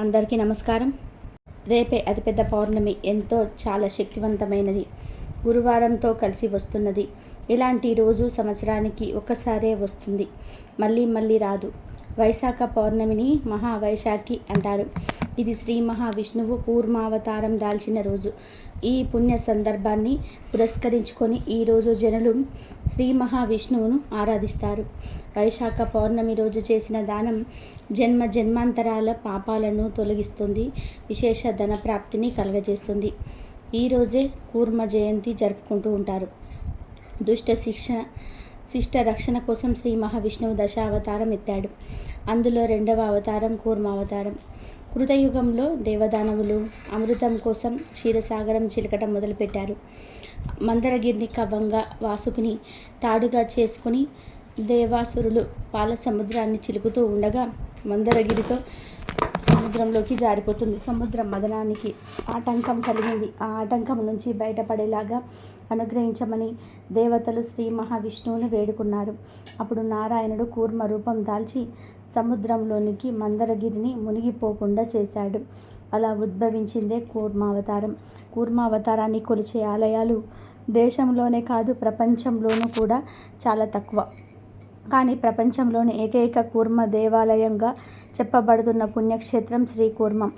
అందరికీ నమస్కారం. రేపే అతిపెద్ద పౌర్ణమి ఎంతో చాలా శక్తివంతమైనది. గురువారంతో కలిసి వస్తున్నది. ఇలాంటి రోజు సంవత్సరానికి ఒకసారే వస్తుంది. మళ్ళీ మళ్ళీ రాదు. వైశాఖ పౌర్ణమిని మహావైశాఖి అంటారు. ఇది శ్రీ మహావిష్ణువు పూర్మావతారం దాల్చిన రోజు. ఈ పుణ్య సందర్భాన్ని పురస్కరించుకొని ఈరోజు జనులు శ్రీ మహావిష్ణువును ఆరాధిస్తారు. వైశాఖ పౌర్ణమి రోజు చేసిన దానం జన్మ జన్మాంతరాల పాపాలను తొలగిస్తుంది విశేష ధన ప్రాప్తిని కలగజేస్తుంది ఈరోజే కూర్మ జయంతి జరుపుకుంటూ ఉంటారు. దుష్ట శిక్షణ శిష్ట రక్షణ కోసం శ్రీ మహావిష్ణువు దశావతారం ఎత్తాడు. అందులో రెండవ అవతారం కూర్మావతారం. కృతయుగంలో దేవదానవులు అమృతం కోసం క్షీరసాగరం చిలకటం మొదలుపెట్టారు. మందరగిరిని కవ్వంగా వాసుకుని తాడుగా చేసుకుని దేవాసురులు పాల సముద్రాన్ని చిలుకుతూ ఉండగా మందరగిరితో సముద్రంలోకి జారిపోతుంది. సముద్రం మదనానికి ఆటంకం కలిగింది. ఆ ఆటంకం నుంచి బయటపడేలాగా అనుగ్రహించమని దేవతలు శ్రీ మహావిష్ణువును వేడుకున్నారు. అప్పుడు నారాయణుడు కూర్మ రూపం దాల్చి సముద్రంలోనికి మందరగిరిని మునిగిపోకుండా చేశాడు. అలా ఉద్భవించిందే కూర్మావతారం. కూర్మావతారాన్ని కొలిచే ఆలయాలు దేశంలోనే కాదు ప్రపంచంలోనూ కూడా చాలా తక్కువ. కానీ ప్రపంచంలోని ఏకైక కూర్మ దేవాలయంగా చెప్పబడుతున్న పుణ్యక్షేత్రం శ్రీకూర్మం.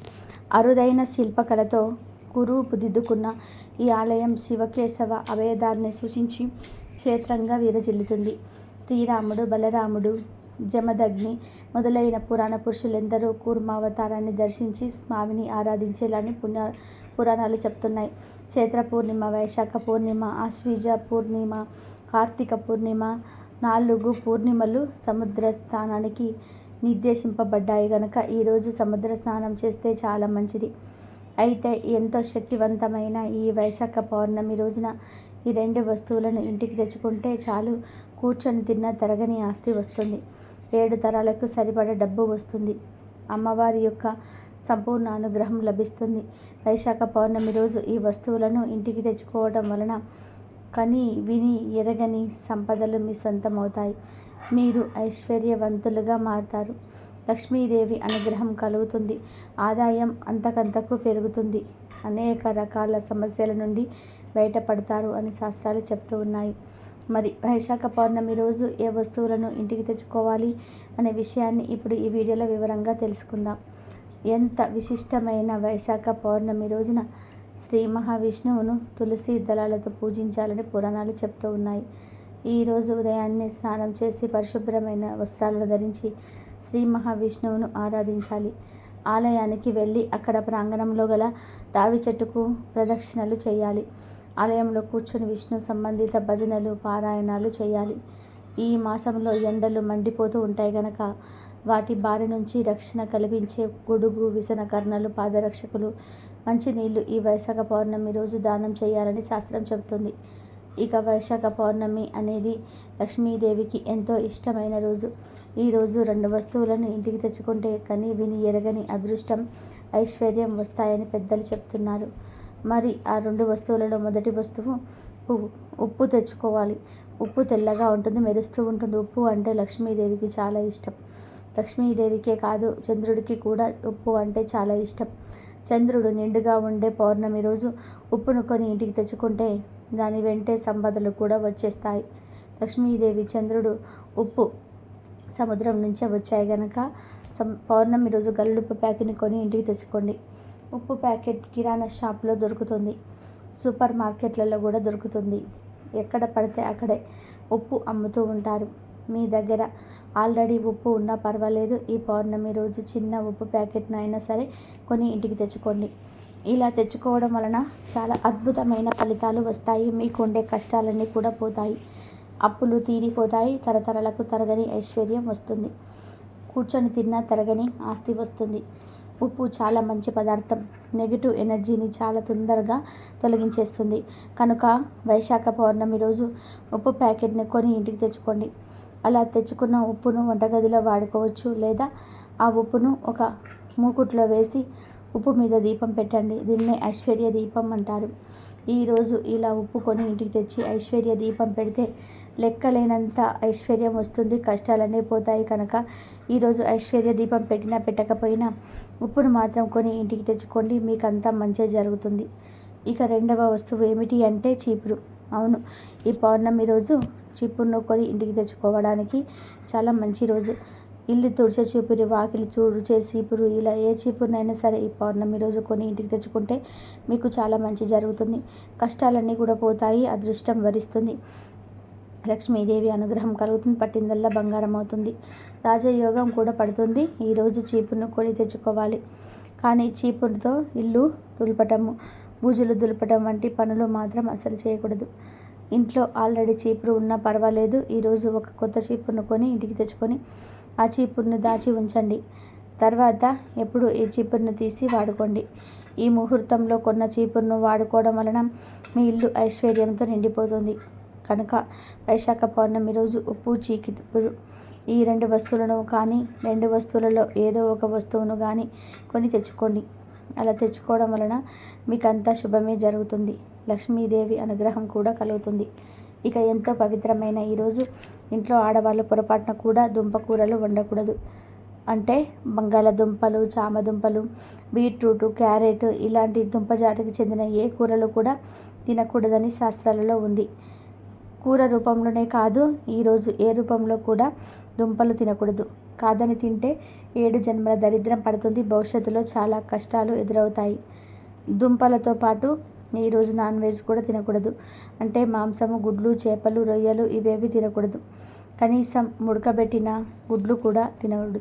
అరుదైన శిల్పకళతో కురూపు దిద్దుకున్న ఈ ఆలయం శివకేశవ అభయదారిని సూచించి క్షేత్రంగా వీరజిల్లుతుంది. శ్రీరాముడు బలరాముడు జమదగ్ని మొదలైన పురాణ పురుషులెందరూ కూర్మావతారాన్ని దర్శించి స్వామిని ఆరాధించేలాని పుణ్య పురాణాలు చెప్తున్నాయి. చైత్ర పూర్ణిమ వైశాఖ పూర్ణిమ ఆశ్వీజ పూర్ణిమ కార్తీక పూర్ణిమ నాలుగు పూర్ణిమలు సముద్ర స్థానానికి నిర్దేశింపబడ్డాయి. కనుక ఈరోజు సముద్ర స్నానం చేస్తే చాలా మంచిది. అయితే ఎంతో శక్తివంతమైన ఈ వైశాఖ పౌర్ణమి రోజున ఈ రెండు వస్తువులను ఇంటికి తెచ్చుకుంటే చాలు. కూర్చొని తిన్న తరగని ఆస్తి వస్తుంది. ఏడు తరాలకు సరిపడ డబ్బు వస్తుంది. అమ్మవారి యొక్క సంపూర్ణ అనుగ్రహం లభిస్తుంది. వైశాఖ పౌర్ణమి రోజు ఈ వస్తువులను ఇంటికి తెచ్చుకోవడం వలన కని విని ఎరగని సంపదలు మీ సొంతమవుతాయి. మీరు ఐశ్వర్యవంతులుగా మారుతారు. లక్ష్మీదేవి అనుగ్రహం కలుగుతుంది. ఆదాయం అంతకంతకు పెరుగుతుంది. అనేక రకాల సమస్యల నుండి బయటపడతారు అని శాస్త్రాలు చెప్తూ ఉన్నాయి. మరి వైశాఖ పౌర్ణమి రోజు ఏ వస్తువులను ఇంటికి తెచ్చుకోవాలి అనే విషయాన్ని ఇప్పుడు ఈ వీడియోలో వివరంగా తెలుసుకుందాం. ఎంత విశిష్టమైన వైశాఖ పౌర్ణమి రోజున శ్రీ మహావిష్ణువును తులసి దళాలతో పూజించాలని పురాణాలు చెప్తూ ఉన్నాయి. ఈరోజు ఉదయాన్నే స్నానం చేసి పరిశుభ్రమైన వస్త్రాలను ధరించి శ్రీ మహావిష్ణువును ఆరాధించాలి. ఆలయానికి వెళ్ళి అక్కడ ప్రాంగణంలో గల రావి చెట్టుకు ప్రదక్షిణలు చేయాలి. ఆలయంలో కూర్చొని విష్ణు సంబంధిత భజనలు పారాయణాలు చేయాలి. ఈ మాసంలో ఎండలు మండిపోతూ ఉంటాయి గనక వాటి బారి నుంచి రక్షణ కల్పించే గొడుగు విసన కర్ణలు పాదరక్షకులు మంచినీళ్ళు ఈ వైశాఖ పౌర్ణమి రోజు దానం చేయాలని శాస్త్రం చెబుతుంది. ఇక వైశాఖ పౌర్ణమి అనేది లక్ష్మీదేవికి ఎంతో ఇష్టమైన రోజు. ఈరోజు రెండు వస్తువులను ఇంటికి తెచ్చుకుంటే కని విని ఎరగని అదృష్టం ఐశ్వర్యం వస్తాయని పెద్దలు చెప్తున్నారు. మరి ఆ రెండు వస్తువులలో మొదటి వస్తువు ఉప్పు ఉప్పు తెచ్చుకోవాలి. ఉప్పు తెల్లగా ఉంటుంది మెరుస్తూ ఉంటుంది. ఉప్పు అంటే లక్ష్మీదేవికి చాలా ఇష్టం. లక్ష్మీదేవికే కాదు చంద్రుడికి కూడా ఉప్పు అంటే చాలా ఇష్టం. చంద్రుడు నిండుగా ఉండే పౌర్ణమి రోజు ఉప్పును కొని ఇంటికి తెచ్చుకుంటే దాని వెంటే సంపదలు కూడా వచ్చేస్తాయి. లక్ష్మీదేవి చంద్రుడు ఉప్పు సముద్రం నుంచే వచ్చాయి గనక. సం పౌర్ణమి రోజు గల్లుప్పు ప్యాకెట్ని కొని ఇంటికి తెచ్చుకోండి. ఉప్పు ప్యాకెట్ కిరాణా షాప్లో దొరుకుతుంది. సూపర్ మార్కెట్లలో కూడా దొరుకుతుంది. ఎక్కడ పడితే అక్కడే ఉప్పు అమ్ముతూ ఉంటారు. మీ దగ్గర ఆల్రెడీ ఉప్పు ఉన్నా పర్వాలేదు. ఈ పౌర్ణమి రోజు చిన్న ఉప్పు ప్యాకెట్ను అయినా సరే కొని ఇంటికి తెచ్చుకోండి. ఇలా తెచ్చుకోవడం వలన చాలా అద్భుతమైన ఫలితాలు వస్తాయి. మీకు ఉండే కష్టాలన్నీ కూడా పోతాయి. అప్పులు తీరిపోతాయి తరతరాలకు తరగని ఐశ్వర్యం వస్తుంది. కూర్చొని తిన్నా తరగని ఆస్తి వస్తుంది. ఉప్పు చాలా మంచి పదార్థం. నెగిటివ్ ఎనర్జీని చాలా తొందరగా తొలగించేస్తుంది. కనుక వైశాఖ పౌర్ణమి రోజు ఉప్పు ప్యాకెట్ని కొని ఇంటికి తెచ్చుకోండి. అలా తెచ్చుకున్న ఉప్పును వంటగదిలో వాడుకోవచ్చు లేదా ఆ ఉప్పును ఒక మూకుట్లో వేసి ఉప్పు మీద దీపం పెట్టండి. దీన్నే ఐశ్వర్య దీపం అంటారు. ఈరోజు ఇలా ఉప్పు కొని ఇంటికి తెచ్చి ఐశ్వర్య దీపం పెడితే లెక్కలేనంత ఐశ్వర్యం వస్తుంది. కష్టాలన్నీ పోతాయి కనుక ఈరోజు ఐశ్వర్య దీపం పెట్టినా పెట్టకపోయినా ఉప్పును మాత్రం కొని ఇంటికి తెచ్చుకోండి. మీకు అంతా మంచి జరుగుతుంది. ఇక రెండవ వస్తువు ఏమిటి అంటే చీపురు. అవును ఈ పౌర్ణమి రోజు చీపురును కొని ఇంటికి తెచ్చుకోవడానికి చాలా మంచి రోజు. ఇల్లు తుడిచే చీపురు వాకిలి తుడిచే చీపురు ఇలా ఏ చీపురునైనా సరే ఈ పౌర్ణమి రోజు కొని ఇంటికి తెచ్చుకుంటే మీకు చాలా మంచి జరుగుతుంది. కష్టాలన్నీ కూడా పోతాయి అదృష్టం వరిస్తుంది. లక్ష్మీదేవి అనుగ్రహం కలుగుతుంది పట్టిందల్లా బంగారం అవుతుంది రాజయోగం కూడా పడుతుంది. ఈరోజు చీపును కొని తెచ్చుకోవాలి. కానీ చీపురుతో ఇల్లు దులపటము బూజులు దులపటం వంటి పనులు మాత్రం అసలు చేయకూడదు. ఇంట్లో ఆల్రెడీ చీపురు ఉన్నా పర్వాలేదు. ఈరోజు ఒక కొత్త చీపురును కొని ఇంటికి తెచ్చుకొని ఆ చీపురును దాచి ఉంచండి. తర్వాత ఎప్పుడు ఈ చీపురును తీసి వాడుకోండి. ఈ ముహూర్తంలో కొన్న చీపురును వాడుకోవడం వలన మీ ఇల్లు ఐశ్వర్యంతో నిండిపోతుంది. కనుక వైశాఖ పౌర్ణమి రోజు ఉప్పు చీకిపుడు ఈ రెండు వస్తువులను కానీ రెండు వస్తువులలో ఏదో ఒక వస్తువును కానీ కొని తెచ్చుకోండి. అలా తెచ్చుకోవడం వలన మీకు అంతా శుభమే జరుగుతుంది. లక్ష్మీదేవి అనుగ్రహం కూడా కలుగుతుంది. ఇక ఎంతో పవిత్రమైన ఈరోజు ఇంట్లో ఆడవాళ్ళు పొరపాటున కూడా దుంపకూరలు వండకూడదు. అంటే బంగాళదుంపలు చామదుంపలు బీట్రూట్ క్యారెట్ ఇలాంటి దుంప జాతికి చెందిన ఏ కూరలు కూడా తినకూడదని శాస్త్రాలలో ఉంది. కూర రూపంలోనే కాదు ఈరోజు ఏ రూపంలో కూడా దుంపలు తినకూడదు. కాదని తింటే ఏడు జన్మల దరిద్రం పడుతుంది భవిష్యత్తులో చాలా కష్టాలు ఎదురవుతాయి. దుంపలతో పాటు ఈరోజు నాన్ వెజ్ కూడా తినకూడదు. అంటే మాంసము గుడ్లు చేపలు రొయ్యలు ఇవేవి తినకూడదు. కనీసం ఉడకబెట్టిన గుడ్లు కూడా తినకూడదు.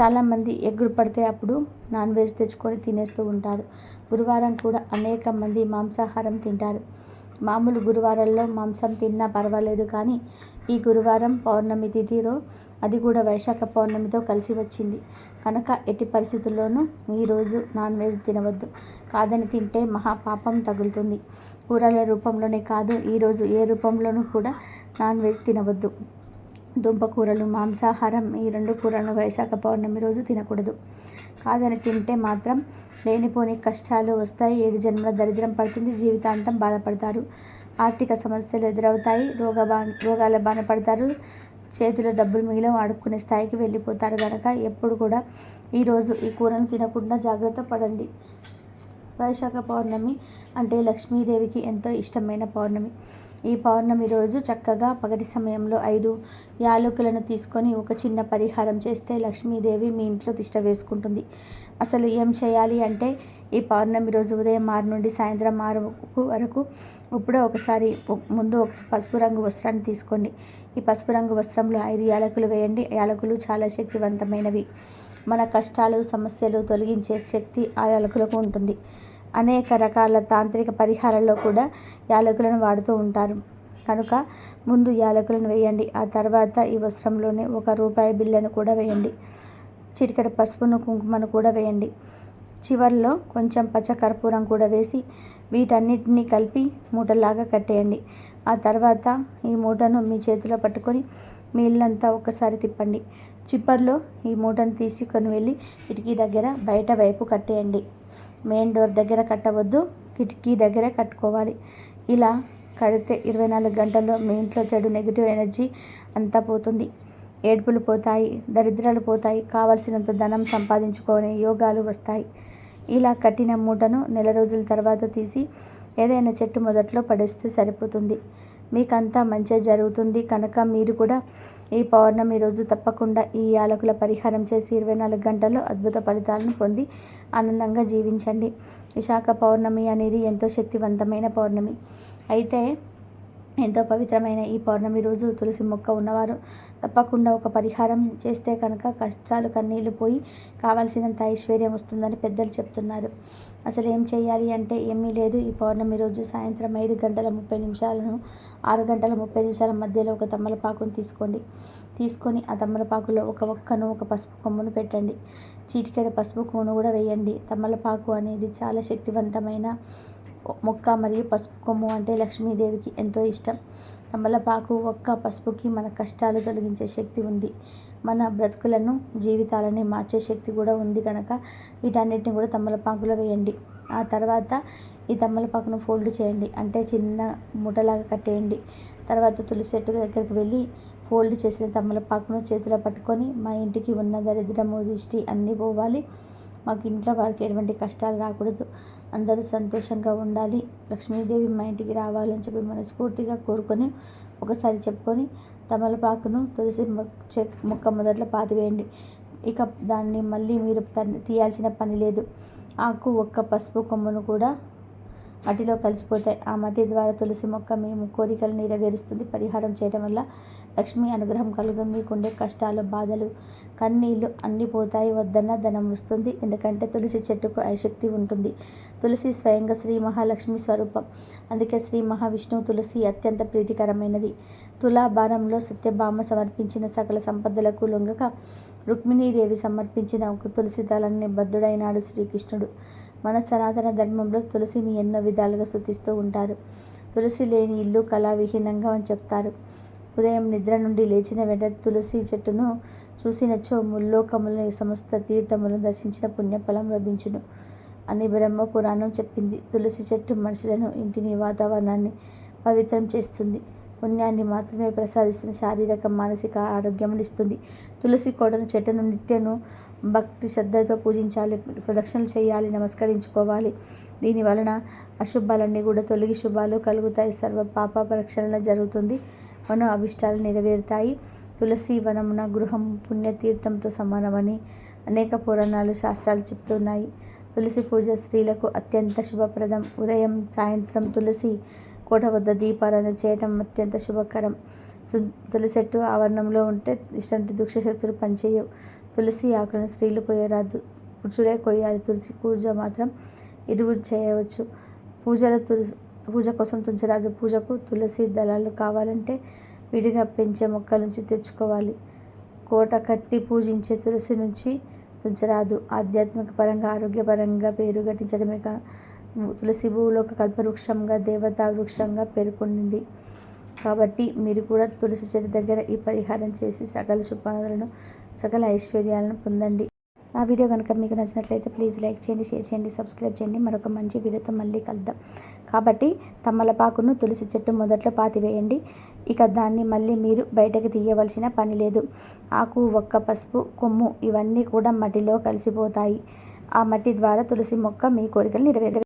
చాలామంది ఎగ్గులు పడితే అప్పుడు నాన్ వెజ్ తెచ్చుకొని తినేస్తూ ఉంటారు. గురువారం కూడా అనేక మంది మాంసాహారం తింటారు. మామూలు గురువారాల్లో మాంసం తిన్నా పర్వాలేదు కానీ ఈ గురువారం పౌర్ణమి తిథిలో అది కూడా వైశాఖ పౌర్ణమితో కలిసి వచ్చింది. కనుక ఎట్టి పరిస్థితుల్లోనూ ఈరోజు నాన్ వెజ్ తినవద్దు. కాదని తింటే మహాపాపం తగులుతుంది. కూరల రూపంలోనే కాదు ఈరోజు ఏ రూపంలోనూ కూడా నాన్ వెజ్ తినవద్దు. దుంపకూరలు మాంసాహారం ఈ రెండు కూరలను వైశాఖ పౌర్ణమి రోజు తినకూడదు. కాదని తింటే మాత్రం లేనిపోని కష్టాలు వస్తాయి. ఏడు జన్మల దరిద్రం పడుతుంది. జీవితాంతం బాధపడతారు. ఆర్థిక సమస్యలు ఎదురవుతాయి. రోగ బా రోగాల బాధ పడతారు. చేతిలో డబ్బులు మిగిలిన వాడుకునే స్థాయికి వెళ్ళిపోతారు కనుక ఎప్పుడు కూడా ఈరోజు ఈ కూరను తినకుండా జాగ్రత్త పడండి. వైశాఖ పౌర్ణమి అంటే లక్ష్మీదేవికి ఎంతో ఇష్టమైన పౌర్ణమి. ఈ పౌర్ణమి రోజు చక్కగా పగటి సమయంలో ఐదు యాలకులను తీసుకొని ఒక చిన్న పరిహారం చేస్తే లక్ష్మీదేవి మీ ఇంట్లో తిష్ట వేసుకుంటుంది. అసలు ఏం చేయాలి అంటే ఈ పౌర్ణమి రోజు ఉదయం ఆరు నుండి సాయంత్రం ఆరు వరకు ఇప్పుడు ఒకసారి ముందు ఒక పసుపు రంగు వస్త్రాన్ని తీసుకోండి. ఈ పసుపు రంగు వస్త్రంలో ఐదు యాలకులు వేయండి. యాలకులు చాలా శక్తివంతమైనవి. మన కష్టాలు సమస్యలు తొలగించే శక్తి ఆ యాలకులకు ఉంటుంది. అనేక రకాల తాంత్రిక పరిహారాల్లో కూడా యాలకులను వాడుతూ ఉంటారు. కనుక ముందు యాలకులను వేయండి. ఆ తర్వాత ఈ వస్త్రంలోనే ఒక రూపాయి బిల్లను కూడా వేయండి. చిటికెడ పసుపును కుంకుమను కూడా వేయండి. చివరిలో కొంచెం పచ్చకర్పూరం కూడా వేసి వీటన్నిటిని కలిపి మూటలాగా కట్టేయండి. ఆ తర్వాత ఈ మూటను మీ చేతిలో పట్టుకొని మీ ఇల్లంతా ఒక్కసారి తిప్పండి. చిప్పర్లో ఈ మూటను తీసుకొని వెళ్ళి కిటికీ దగ్గర బయట వైపు కట్టేయండి. మెయిన్ డోర్ దగ్గర కట్టవద్దు కిటికీ దగ్గర కట్టుకోవాలి. ఇలా కడితే ఇరవై నాలుగు గంటల్లో మీ ఇంట్లో చెడు నెగిటివ్ ఎనర్జీ అంతా పోతుంది. ఏడుపులు పోతాయి దరిద్రాలు పోతాయి కావలసినంత ధనం సంపాదించుకొని యోగాలు వస్తాయి. ఇలా కట్టిన మూటను నెల రోజుల తర్వాత తీసి ఏదైనా చెట్టు మొదట్లో పడేస్తే సరిపోతుంది. మీకంతా మంచిగా జరుగుతుంది కనుక మీరు కూడా ఈ పౌర్ణమి రోజు తప్పకుండా ఈ యాలకుల పరిహారం చేసి ఇరవై నాలుగు గంటల్లో అద్భుత ఫలితాలను పొంది ఆనందంగా జీవించండి. విశాఖ పౌర్ణమి అనేది ఎంతో శక్తివంతమైన పౌర్ణమి. అయితే ఎంతో పవిత్రమైన ఈ పౌర్ణమి రోజు తులసి మొక్క ఉన్నవారు తప్పకుండా ఒక పరిహారం చేస్తే కనుక కష్టాలు కన్నీళ్ళు పోయి కావాల్సినంత ఐశ్వర్యం వస్తుందని పెద్దలు చెప్తున్నారు. అసలు ఏం చేయాలి అంటే ఏమీ లేదు. ఈ పౌర్ణమి రోజు సాయంత్రం ఐదు గంటల ముప్పై నిమిషాలను ఆరు గంటల ముప్పై నిమిషాల మధ్యలో ఒక తమ్మలపాకును తీసుకోండి. తీసుకొని ఆ తమ్మలపాకులో ఒక ఒక్కను ఒక పసుపు కొమ్మును పెట్టండి. చీటికెడ పసుపు కొమ్మును కూడా వేయండి. తమ్మలపాకు అనేది చాలా శక్తివంతమైన మొక్క మరియు పసుపు కొమ్ము అంటే లక్ష్మీదేవికి ఎంతో ఇష్టం. తమలపాకు ఒక్క పసుపుకి మన కష్టాలు తొలగించే శక్తి ఉంది. మన బ్రతుకులను జీవితాలని మార్చే శక్తి కూడా ఉంది కనుక వీటన్నిటిని కూడా తమలపాకులో వేయండి. ఆ తర్వాత ఈ తమలపాకును ఫోల్డ్ చేయండి. అంటే చిన్న మూటలాగా కట్టేయండి. తర్వాత తులసి చెట్టు దగ్గరికి వెళ్ళి ఫోల్డ్ చేసిన తమలపాకును చేతిలో పట్టుకొని మా ఇంటికి ఉన్న దరిద్రము దృష్టి అన్నీ పోవాలి. మాకు ఇంట్లో వారికి ఎటువంటి కష్టాలు రాకూడదు. అందరూ సంతోషంగా ఉండాలి. లక్ష్మీదేవి మా ఇంటికి రావాలని చెప్పి మనస్ఫూర్తిగా కోరుకొని ఒకసారి చెప్పుకొని తమలపాకును తులసి మొక్క మొదట్లో పాతివేయండి ఇక దాన్ని మళ్ళీ మీరు తీయాల్సిన పని లేదు. ఆకు ఒక్క పసుపు కొమ్మను కూడా మట్టిలో కలిసిపోతాయి ఆ మట్టి ద్వారా తులసి మొక్క మేము కోరికలు నెరవేరుస్తుంది. పరిహారం చేయడం వల్ల లక్ష్మీ అనుగ్రహం కలుగుతుంది. మీకుండే కష్టాలు బాధలు కన్నీళ్ళు అన్నీ పోతాయి. వద్దన్న ధనం వస్తుంది. ఎందుకంటే తులసి చెట్టుకు ఐశక్తి ఉంటుంది. తులసి స్వయంగా శ్రీ మహాలక్ష్మి స్వరూపం. అందుకే శ్రీ మహావిష్ణువు తులసి అత్యంత ప్రీతికరమైనది. తులాభారంలో సత్యభామ సమర్పించిన సకల సంపదలకు లొంగక రుక్మిణీదేవి సమర్పించిన ఒక తులసి దళాన్ని బద్ధుడైనాడు శ్రీకృష్ణుడు. మన సనాతన ధర్మంలో తులసిని ఎన్నో విధాలుగా శుతిస్తూ ఉంటారు. తులసి లేని ఇల్లు కళావిహీనంగా అని చెప్తారు. ఉదయం నిద్ర నుండి లేచిన వెంట తులసి చెట్టును చూసినచో ముల్లోకములను సమస్త తీర్థములను దర్శించిన పుణ్యఫలం లభించును అని బ్రహ్మ పురాణం చెప్పింది. తులసి చెట్టు మనుషులను ఇంటిని వాతావరణాన్ని పవిత్రం చేస్తుంది. పుణ్యాన్ని మాత్రమే ప్రసాదిస్తున్న శారీరక మానసిక ఆరోగ్యం ఇస్తుంది. తులసి కోటను చెట్టును నిత్యను భక్తి శ్రద్ధతో పూజించాలి ప్రదక్షిణలు చేయాలి నమస్కరించుకోవాలి. దీని వలన అశుభాలన్నీ కూడా తొలగి శుభాలు కలుగుతాయి. సర్వ పాప ప్రక్షాళన జరుగుతుంది. మన అభిష్టాలు నెరవేరుతాయి. తులసి వనమున గృహం పుణ్యతీర్థంతో సమానమని అనేక పురాణాలు శాస్త్రాలు చెప్తున్నాయి. తులసి పూజ స్త్రీలకు అత్యంత శుభప్రదం. ఉదయం సాయంత్రం తులసి కోట వద్ద దీపారాధన చేయటం అత్యంత శుభకరం. తులసెట్టు ఆవరణంలో ఉంటే ఇష్టంటి దుక్షశక్తులు పనిచేయవు. తులసి ఆకులను స్త్రీలు కొయ్యరాదు పురుషులే కొయ్యాలి. తులసి పూజ మాత్రం ఇరువు చేయవచ్చు. పూజల తులసి పూజ కోసం తుంచరాజు పూజకు తులసి దళాలు కావాలంటే విడిగా పెంచే మొక్కల నుంచి తెచ్చుకోవాలి. కోట కట్టి పూజించే తులసి నుంచి తుంచరాదు. ఆధ్యాత్మిక పరంగా ఆరోగ్యపరంగా పేరు గట్టించడమే కా తులసి భూలోక కల్పవృక్షంగా దేవతా వృక్షంగా పేర్కొంది కాబట్టి మీరు కూడా తులసి చెట్టు దగ్గర ఈ పరిహారం చేసి సకల శుభాలను సకల ఐశ్వర్యాలను పొందండి. ఆ వీడియో కనుక మీకు నచ్చినట్లయితే ప్లీజ్ లైక్ చేయండి షేర్ చేయండి సబ్స్క్రైబ్ చేయండి. మరొక మంచి వీడియోతో మళ్ళీ కలుద్దాం. కాబట్టి తమ్మలపాకును తులసి చెట్టు మొదట్లో పాతివేయండి. ఇక దాన్ని మళ్ళీ మీరు బయటకు తీయవలసిన పని లేదు. ఆకు ఒక్క పసుపు కొమ్ము ఇవన్నీ కూడా మట్టిలో కలిసిపోతాయి. ఆ మట్టి ద్వారా తులసి మొక్క మీ కోరికలు నెరవేరు